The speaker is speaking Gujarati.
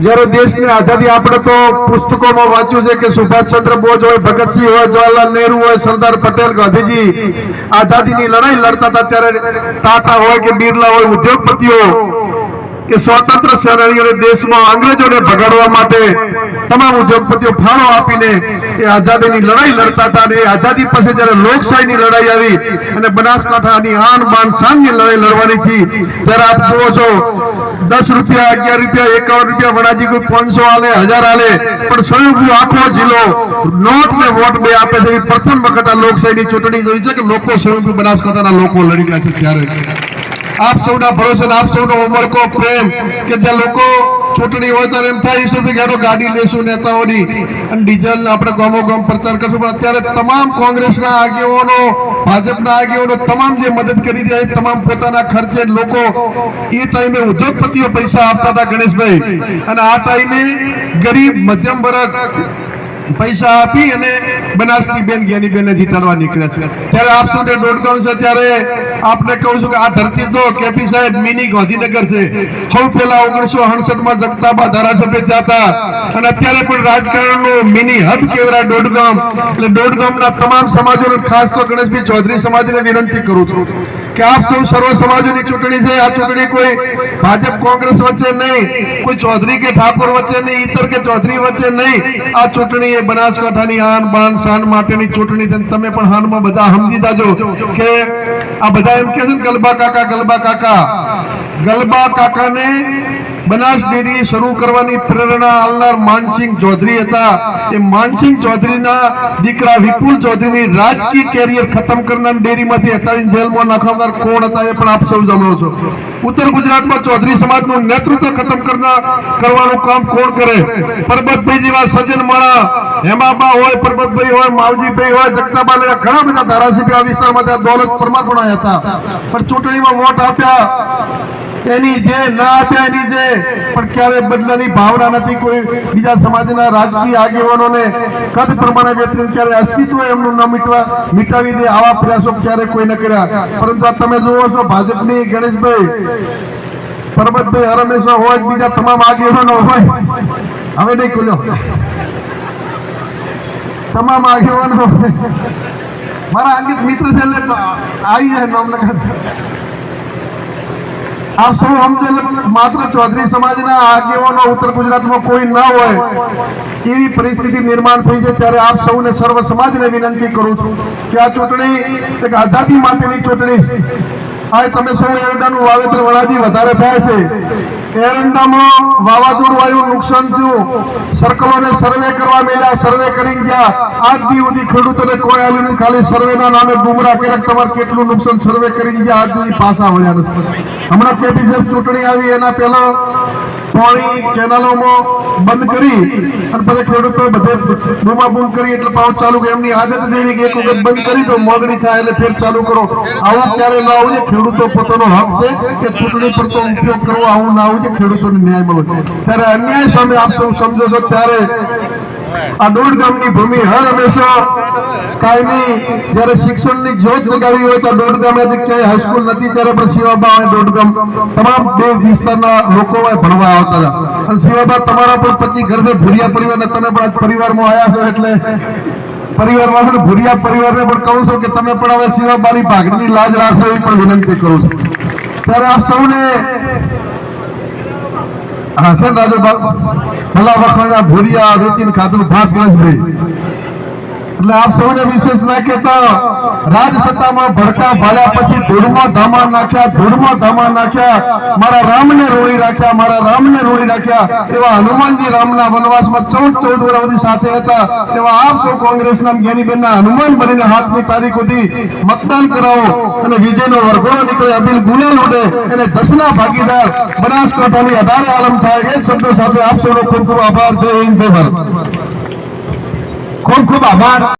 જ્યારે દેશની આઝાદી આપણે તો પુસ્તકોમાં વાંચ્યું છે કે સુભાષચંદ્ર બોઝ હોય, ભગતસિંહ હોય, જવાહરલાલ નહેરુ હોય, સરદાર પટેલ, ગાંધીજી આઝાદીની લડાઈ લડતા હતા ત્યારે ટાટા હોય કે બિરલા હોય, ઉદ્યોગપતિઓ કે સ્વતંત્ર સેનાનીઓને દેશમાં અંગ્રેજોને ભગાડવા માટે તમામ ઉદ્યોગપતિઓ ફાળો આપીને એ આઝાદીની લડાઈ લડતા હતા અને એ આઝાદી પછી જ્યારે લોકશાહીની લડાઈ આવી અને બનાસકાંઠાની આન બાન શાનની લડાઈ લડવાની હતી, ત્યારે આપ જુઓ છો, દસ રૂપિયા, અગિયાર રૂપિયા, એકાવન રૂપિયા વડાજી કોઈ પાંચસો આલે, હજાર આલે, પણ સંયુક્ત આખો જિલ્લો નોટ ને વોટ બે આપે છે. પ્રથમ વખત આ લોકશાહીની ચૂંટણી જોઈ છે કે લોકો સંયુક્ત બનાસકાંઠાના લોકો લડી રહ્યા છે ત્યારે. આપ સૌના ભરોસે આપ સૌનો ઉમળકો પ્રેમ કે જે લોકો ચૂંટણી હોય ત્યારે એમ થાય છે કે ગાડી લેશું નેતાઓની. અને ડીઝલ આપણે ગામો ગામ પ્રચાર કરશું. પણ અત્યારે તમામ કોંગ્રેસના આગેવાનો, ભાજપના આગેવાનો તમામ જે મદદ કરી રહ્યા છે, તમામ પોતાના ખર્ચે લોકો એ ટાઈમે ઉદ્યોગપતિઓ પૈસા આપતા હતા ગણેશભાઈ. અને આ ટાઈમે ગરીબ, મધ્યમ વર્ગ પૈસા આપી અને બનાસની બેન જ્ઞાની બેન જીતાડવા નીકળ્યા છે. ત્યારે આપ સૌને કહું છે, ત્યારે આપને કહું છું કે આ ધરતી તો કેપી સાહેબ મિની ગાંધીનગર છે. સૌ પહેલા ઓગણીસો અડસઠમાં જગતાબા ધારાસભ્ય થયા હતા. અને અત્યારે પણ રાજકારણનું મિની હબ કેવરા દોડગામ. એટલે દોડગામના તમામ સમાજોને, ખાસ તો ગણેશભાઈ ચૌધરી સમાજને વિનંતી કરું છું. કે આપ સૌ સર્વ સમાજોની ચૂંટણી છે, આ ચૂંટણી કોઈ ભાજપ, કોંગ્રેસ વચ્ચે નહીં, કોઈ ચૌધરી કે ઠાકોર વચ્ચે નહીં, ઈતર કે ચૌધરી વચ્ચે નહીં. આ ચૂંટણી એ બનાસકાંઠાની આન બાન શાન માટેની ચૂંટણી છે. તમે પણ હાનમાં બધા સમજી જાજો કે આ બધા એમ કે છે ગલબા કાકા ગલબા કાકા. ગલબા કાકાને બનાસ ડેરી શરૂ કરવાની પ્રેરણા આલનાર માનસિંહ ચૌધરી હતા. એ માનસિંહ ચૌધરીના દીકરા વિપુલ ચૌધરીની રાજકીય કેરિયર ખતમ કરનાર ડેરીમાંથી હટાવીને જેલમાં નાખનાર કોણ હતા એ પણ આપ સૌ જાણો છો. ઉત્તર ગુજરાતમાં ચૌધરી સમાજનું નેતૃત્વ ખતમ કરનાર કરવાનું કામ કોણ કરે? પરબતભાઈ જેવા સજ્જન માણા હેમાબા હોય, પરબતભાઈ હોય, માવજીભાઈ હોય, જગતાબા ઘણા બધા ધારાસભ્ય આ વિસ્તારમાં દોલત પરમાર પણ હતા. પણ ચૂંટણીમાં વોટ આપ્યા. એની જે ના આપ્યા એની જે, પણ ક્યારે બદલાની ભાવના નથી કોઈ બીજા સમાજના રાજકીય આગેવાનોને. કદ પ્રમાણે વેતન ક્યારે અસ્તિત્વ એમનું ન મીટવા, મિટાવી દે આવા પ્રયાસો ક્યારે કોઈ ન કર્યા. પરંતુ આ તમે જુઓ છો ભાજપની ગણેશભાઈ, પરબતભાઈ હરમેશ્વર હોય બીજા તમામ આગેવાનો હોય. હવે નહીં ખુલ્યો. તમામ આગેવાનો મારા અંકિત મિત્ર છે એટલે આવી જાય નામ આપ સૌ સમજો માત્ર ચૌધરી સમાજના આગેવાનો ઉત્તર ગુજરાતમાં કોઈ ન હોય, એવી પરિસ્થિતિ નિર્માણ થઈ છે ત્યારે આપ સૌને સર્વ સમાજને વિનંતી કરું છું કે આ ચૂંટણી એક આઝાદી માટેની ચૂંટણી છે. આ તમે સૌ એરડાનું વાવેતર વળાજી વધારે થાય છે. એરંડામાં વાવાઝોડું નુકસાન થયું. સર્કલોને સર્વે કરવા મેળ્યા સર્વે કરી ગયા. આજ દી સુધી ખેડૂતોને કોઈ આવ્યું ખાલી સર્વેના નામે ગુમરાહ કર્યા કેટલું નુકસાન સર્વે કરી ગયા. આજ પાછા વળ્યા નથી. હમણાં કેપી સાહેબ ચૂંટણી આવી એના પહેલા પાણી કેનાલોમાં બંધ કરી અને પછી ખેડૂતો બધે બૂમાબૂમ કરી એટલે પાવ ચાલુ કરી. એમની આદત જ એવી કે એક વખત બંધ કરી દો મોગણી થાય એટલે ફેર ચાલુ કરો. આવું ક્યારે ના આવજે ખેડૂતો પોતાનો હક છે કે ચૂંટણી પર તો ઉપયોગ કરવો, આવું ના આવવું જોઈએ ખેડૂતોને ન્યાય મળવો ત્યારે અન્યાય સામે આપ સૌ સમજો છો, ત્યારે આ દોઢ ગામની ભૂમિ હર હંમેશા કાયમી જ્યારે શિક્ષણની જ્યોત જગાવી હોય તો દોઢ ગામ ક્યાંય હાઈસ્કૂલ નથી, ત્યારે પણ શિવાબા અને દોઢ ગામ તમામ બે વિસ્તારના લોકો ભણવા આવતા હતા. અને શિવાબા તમારા પણ પછી ઘરને ભૂરિયા પરિવારને તમે પણ આજ પરિવારમાં આવ્યા છો એટલે પરિવારમાં ભૂરિયા પરિવારને પણ કહું છું કે તમે પણ હવે શિવાબાની ભાગની લાજ રાખશો એવી પણ વિનંતી કરું છું. ત્યારે આપ સૌને હા છે રાજુ ભલા વખતના ભૂરિયા રેચીન ખાતું ભાગ ગણેશભાઈ. એટલે આપ સૌને વિશેષ ના કહેતા રાજ સત્તામાં ભડકા ભાળ્યા પછી ધૂળમાં ધામા નાખ્યા, ધૂળમાં ધામા નાખ્યા. મારા રામને રોળી રાખ્યા, મારા રામને રોળી રાખ્યા. એવા હનુમાનજી રામના વનવાસમાં ચૌદ ચૌદ વર્ષ સુધી સાથે હતા. તેવા આપ સૌ કોંગ્રેસના જ્ઞાનીબેનના હનુમાન બનીને હાથની તારીખ સુધી મતદાન કરાવો અને વિજયનો વરઘોડો નીકળે અબિલ ગુલાલ ઉડે અને જસના ભાગીદાર, બનાસકાંઠાની અઢારે આલમ થાય એ શબ્દો સાથે આપ સૌનો ખૂબ ખૂબ આભાર. જય હિન્દ, જય ભારત. ખૂબ ખૂબ આભાર